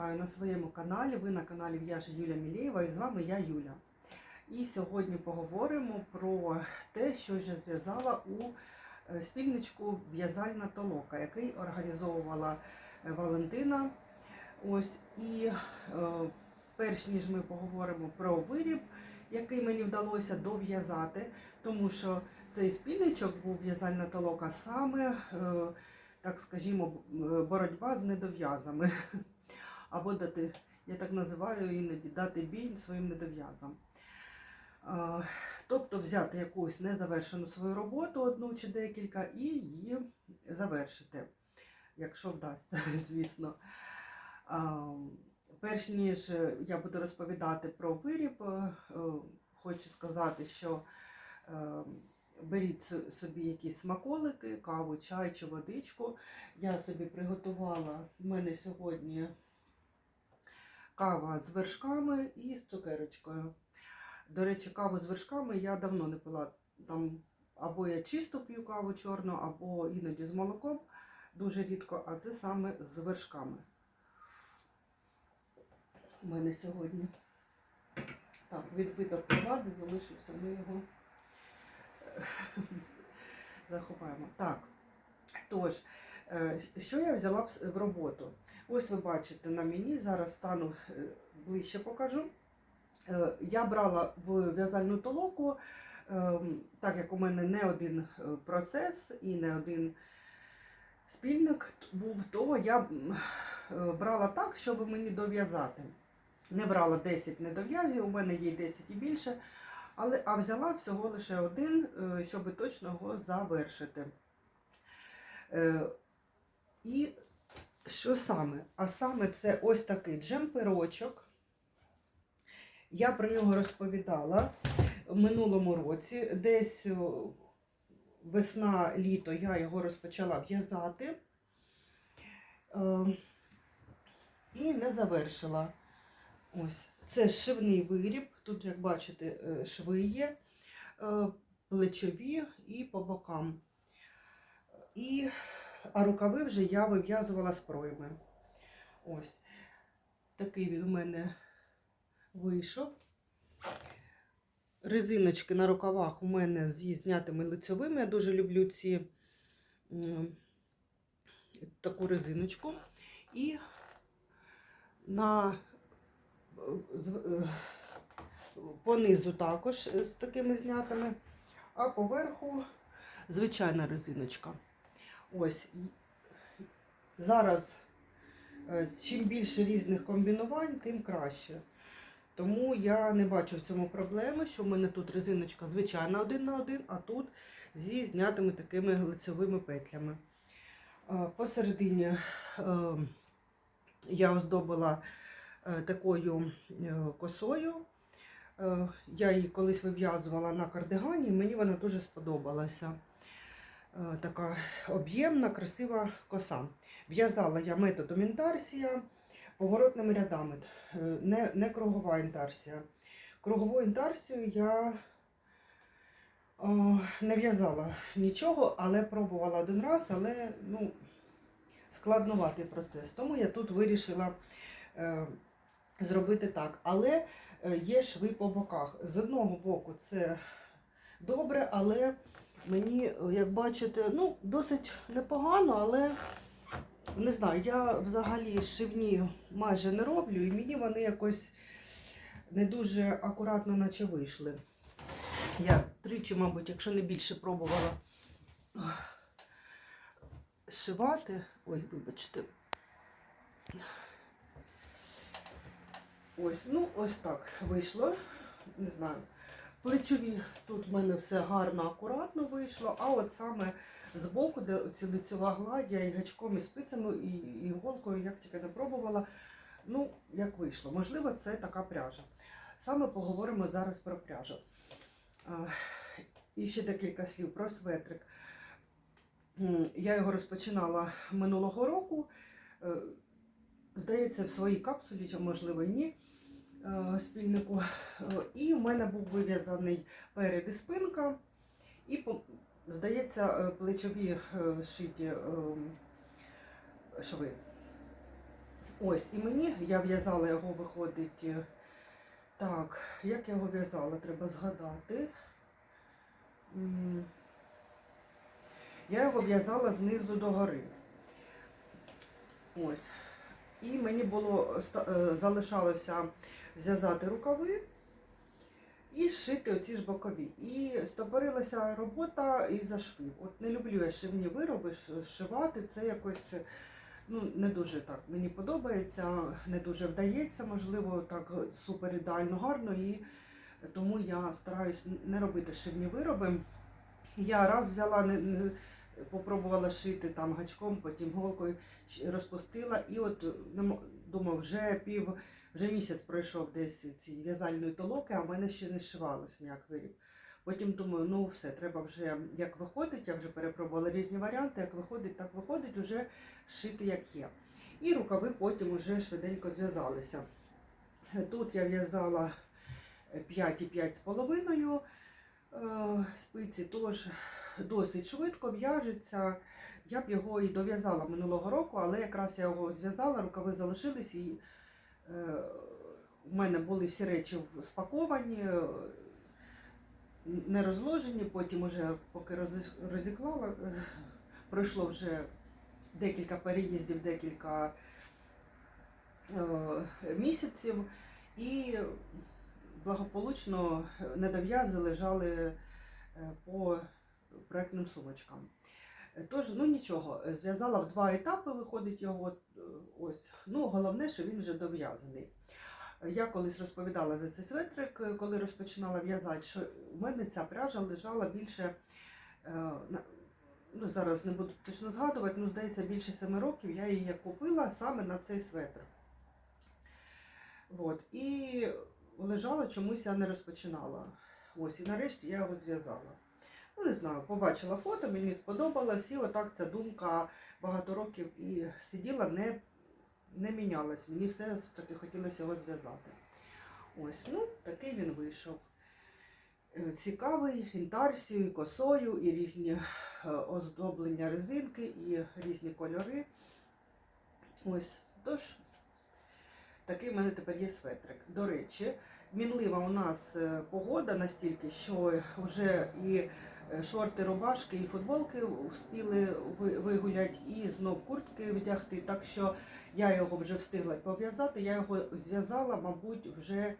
вітаю на своєму каналі. Ви на каналі В'яжа Юля Мілєєва і з вами я Юля. І сьогодні поговоримо про те, що я зв'язала у е, спільничку В'язальна толока, який організовувала е, Валентина. Ось і е, перш ніж ми поговоримо про виріб, який мені вдалося дов'язати, тому що цей спільничок був в'язальна толока саме. Так скажімо, боротьба з недов'язами. Або дати, я так називаю іноді дати бій своїм недов'язам. Тобто взяти якусь незавершену свою роботу, одну чи декілька, і її завершити, якщо вдасться, звісно. Перш ніж я буду розповідати про виріб, е, хочу сказати, що е, беріть собі якісь смаколики, каву, чай чи водичку. Я собі приготувала, в мене сьогодні кава з вершками і з цукерочкою. До речі, каву з вершками я давно не пила. Там або я чисто п'ю каву чорну, або іноді з молоком, дуже рідко, а це саме з вершками. У мене сьогодні. Так, відбиток помади залишився, ми його е, заховаємо. Так, тож, е, що я взяла в роботу? Ось ви бачите на мені, зараз стану е, ближче покажу. Е, Я брала в в'язальну толоку, ем, так як у мене не один е, процес і не один спільник був, то я е, брала так, щоб мені дов'язати. Не брала 10 недов'язів, у мене є 10 і більше, але, а взяла всього лише один, е, щоб точно його завершити. Е, І що саме? А саме це ось такий джемперочок. Я про нього розповідала в минулому році. Десь весна-літо я його розпочала в'язати е, і не завершила. Ось. Це шивний виріб. Тут, як бачите, е, шви є, е, плечові і по бокам. І, а рукави вже я вив'язувала з пройми. Ось. Такий він у мене вийшов. Резиночки на рукавах у мене зі знятими лицьовими. Я дуже люблю ці таку резиночку. І на е, понизу також з такими знятими, а поверху звичайна резиночка. Ось зараз е, чим більше різних комбінувань, тим краще. Тому я не бачу в цьому проблеми, що в мене тут резиночка звичайна один на один, а тут зі знятими такими лицевими петлями. Е, Посередині е, я оздобила такою косою. Я її колись вив'язувала на кардигані, і мені вона дуже сподобалася. Е, Така об'ємна, красива коса. В'язала я методом інтарсія поворотними рядами, е, не, не кругова інтарсія. Кругову інтарсію я е, не в'язала нічого, але пробувала один раз, але ну, складнуватий процес. Тому я тут вирішила е, зробити так. Але є шви по боках. З одного боку це добре, але мені, як бачите, ну, досить непогано, але не знаю, я взагалі шивні майже не роблю, і мені вони якось не дуже акуратно наче вийшли. Я тричі, мабуть, якщо не більше пробувала шивати. Ой, вибачте. Ось, ну, ось так вийшло. Не знаю. Плечові тут в мене все гарно, акуратно вийшло, а от саме збоку, де ці лицьова гладь, я і гачком, і спицями, і і як тільки не пробувала. Ну, як вийшло. Можливо, це така пряжа. Саме поговоримо зараз про пряжу. І ще декілька слів про светрик. Я його розпочинала минулого року. Е, Здається, в своїй капсулі, чи можливо ні, спільнику. Е, І в мене був вив'язаний перед і спинка. І, здається, е, плечові е, шиті е, шви. Ось, і мені я в'язала його, виходить. е, Так, як я його в'язала, треба згадати. Я його в'язала знизу до гори. Ось. І мені було е, залишалося зв'язати рукави і зшити оці ж бокові. І стопорилася робота із-за швів. От не люблю я шивні вироби, ш- зшивати, це якось ну, не дуже так мені подобається, не дуже вдається, можливо, так супер ідеально гарно. І тому я стараюсь не робити шивні вироби. Я раз взяла, не попробувала шити там гачком, потім голкою розпустила, і от не думаю, вже пів, вже місяць пройшов десь ці в'язальної толоки, а в мене ще не зшивалось ніяк виріб. Потім думаю, ну все, треба вже як виходить, я вже перепробувала різні варіанти, як виходить, так виходить, вже шити як є. І рукави потім вже швиденько зв'язалися. Тут я в'язала 5,5 з половиною е, спиці, тож досить швидко в'яжеться. Я б його і дов'язала минулого року, але якраз я його зв'язала, рукави залишились і е, в мене були всі речі спаковані, е, не розложені, потім уже поки розіклала, е, пройшло вже декілька переїздів, декілька е, місяців, і благополучно недов'язи лежали е, по проектним сумочкам. Е, Тож, ну нічого, зв'язала в два етапи, виходить його е, ось. Ну, головне, що він вже дов'язаний. Я колись розповідала за цей светрик, е, коли розпочинала в'язати, що в мене ця пряжа лежала більше, ну зараз не буду точно згадувати, ну здається, більше семи років я її купила саме на цей светр. От. І лежала чомусь я не розпочинала. Ось, і нарешті я його зв'язала. Ну, не знаю, побачила фото, мені сподобалось, і отак ця думка багато років і сиділа, не, не мінялась. Мені все ж таки хотілося його зв'язати. Ось, ну, такий він вийшов. Е, Цікавий, інтарсією, і косою, і різні е, оздоблення резинки, і різні кольори. Ось, тож, такий в мене тепер є светрик. До речі, мінлива у нас е, погода настільки, що вже і е, шорти, рубашки, і футболки встигли вигуляти, і знов куртки вдягти. Так що я його вже встигла пов'язати. Я його зв'язала, мабуть, вже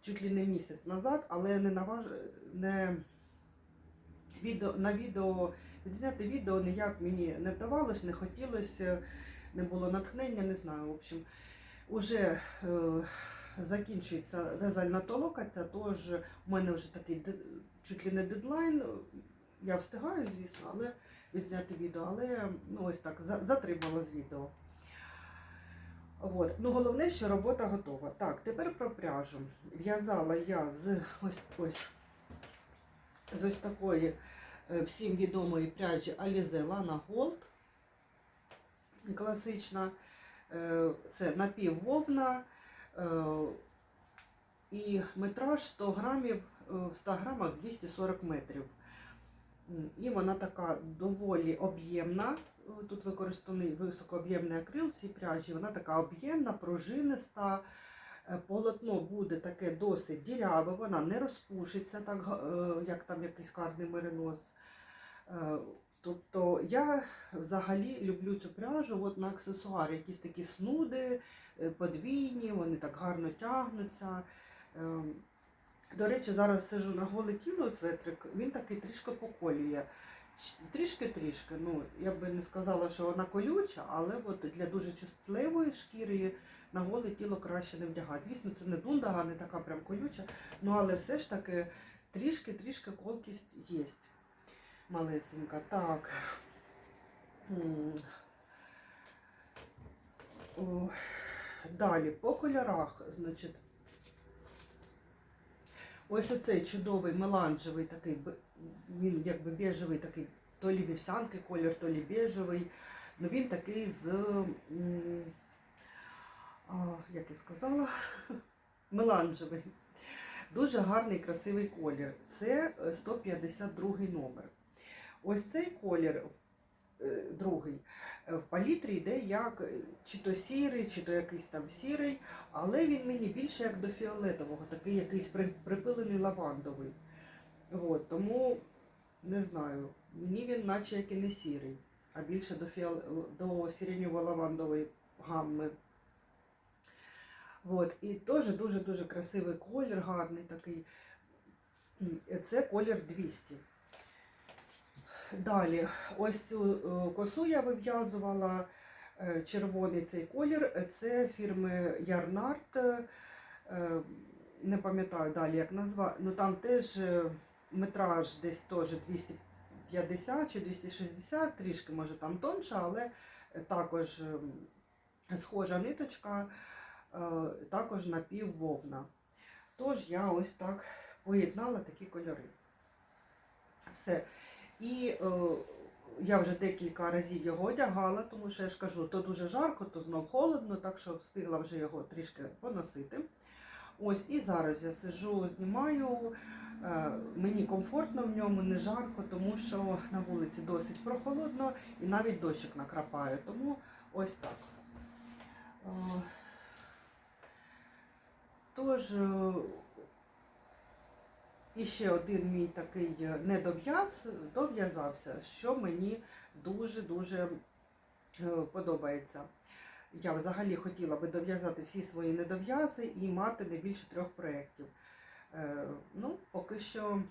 чуть ли не місяць назад, але не наваж... не відео, на відео відзняти відео ніяк мені не вдавалось, не хотілося, не було натхнення, не знаю. В общем, уже е, закінчується в'язальна толока, ця тож у мене вже такий чуть ли не дедлайн. Я встигаю, звісно, але відзняти відео, але ну ось так затримала з відео. От. Ну, головне, що робота готова. Так, тепер про пряжу. В'язала я з ось, ой, з ось такої е, всім відомої пряжі Alize Lana Gold. Класична. Е, Це напіввовна і метраж 100 грамів, е, в 100 грамах 240 метрів. І вона така доволі об'ємна. Е, Тут використаний високооб'ємний акрил цій пряжі. Вона така об'ємна, пружиниста. Е, Полотно буде таке досить діряве, вона не розпушиться, так, е, як там якийсь карний меринос. Тобто я взагалі люблю цю пряжу от на аксесуари, якісь такі снуди, е, подвійні, вони так гарно тягнуться. Ем, До речі, зараз сижу на голе тіло светрик, він такий трішки поколює. Трішки-трішки. Ну, я би не сказала, що вона колюча, але от для дуже чутливої шкіри на голе тіло краще не вдягати. Звісно, це не дундага, не така прям колюча, ну але все ж таки трішки-трішки колкість є. Малесенька. Так. Далі, по кольорах, значить, ось оцей чудовий меланжевий такий, він якби біжевий такий, то лі вівсянки колір, то лі біжевий. Ну він такий з, як я сказала, меланжевий. Дуже гарний, красивий колір. Це е, 152 номер. Ось цей колір е, другий. Е, В палітрі йде як е, чи то сірий, чи то якийсь там сірий, але він мені більше як до фіолетового, такий якийсь при- припилений лавандовий. От, тому не знаю, мені він наче як і не сірий, а більше до, фіол... до сиренево-лавандової гамми. От, і теж дуже-дуже красивий колір, гарний такий. Це колір 200. Далі, ось цю е, косу я вив'язувала е, червоний цей колір. Це фірми Ярнарт. е, Не пам'ятаю далі, як назва. Ну там теж метраж десь теж 250 чи 260, трішки може там тонша, але також схожа ниточка, також напіввовна. Тож я ось так поєднала такі кольори. Все. І е, я вже декілька разів його одягала, тому що я ж кажу, то дуже жарко, то знов холодно, так що встигла вже його трішки поносити. Ось і зараз я сижу, знімаю. Е, мені комфортно в ньому, не жарко, тому що на вулиці досить прохолодно і навіть дощик накрапає. Тому ось так. Е, Тож, і ще один мій такий е, недов'яз дов'язався, що мені дуже-дуже е, подобається. Я взагалі хотіла би дов'язати всі свої недов'язи і мати не більше трьох проєктів. Е, Ну, поки що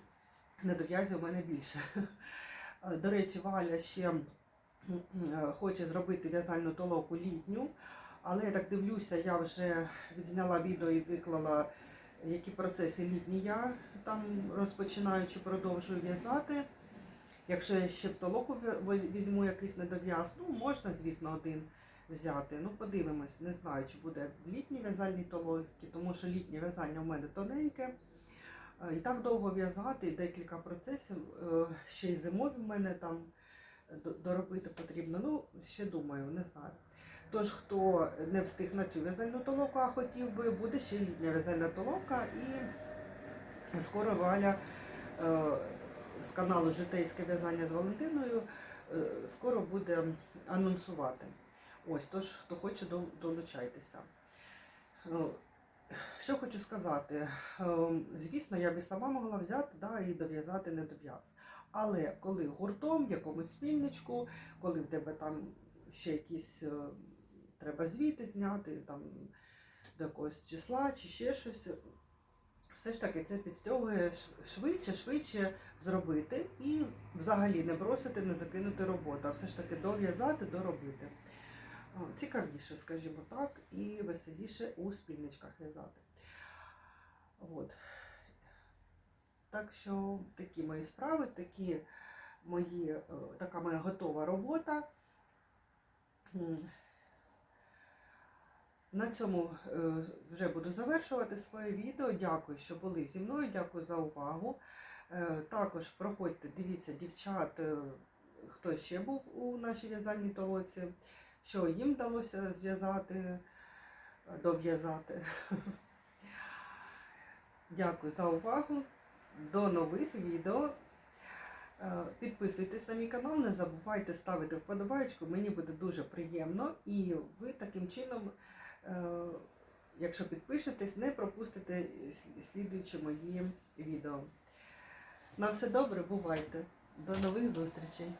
недов'язів у мене більше. До речі, Валя ще хоче зробити в'язальну толоку літню, але я так дивлюся, я вже відзняла відео і виклала, які процеси літні я там розпочинаю чи продовжую в'язати. Якщо я ще в толоку візьму якийсь недов'яз, ну можна, звісно, один взяти. Ну, подивимось, не знаю, чи буде в літній в'язальній толоки, тому що літнє в'язання в мене тоненьке. Е, І так довго в'язати, декілька процесів. е, Ще й зимові в мене там доробити потрібно. Ну, ще думаю, не знаю. Тож, хто не встиг на цю в'язальну толоку, а хотів би, буде ще літня в'язальна толока. І скоро Валя е, з каналу Житейське в'язання з Валентиною е, скоро буде анонсувати. Ось, тож, хто хоче, долучайтеся. Е, Що хочу сказати, звісно, я б і сама могла взяти да, і дов'язати недов'яз. Але коли гуртом, в якомусь спільничку, коли в тебе там ще якісь треба звіти зняти, там до якогось числа чи ще щось, все ж таки це підстягує швидше, швидше зробити і взагалі не бросити, не закинути роботу, а все ж таки дов'язати, доробити. Цікавіше, скажімо так, і веселіше у спільничках в'язати. От. Так що такі мої справи, такі мої, е, така моя готова робота. На цьому е, вже буду завершувати своє відео. Дякую, що були зі мною. Дякую за увагу. Е, Також проходьте, дивіться дівчат, е, хто ще був у нашій в'язальній толоці, що їм вдалося зв'язати, дов'язати. Дякую за увагу. До нових відео. Підписуйтесь на мій канал, не забувайте ставити вподобайку, мені буде дуже приємно. І ви таким чином, якщо підпишетесь, не пропустите слі- слідуючі мої відео. На все добре, бувайте. До нових зустрічей!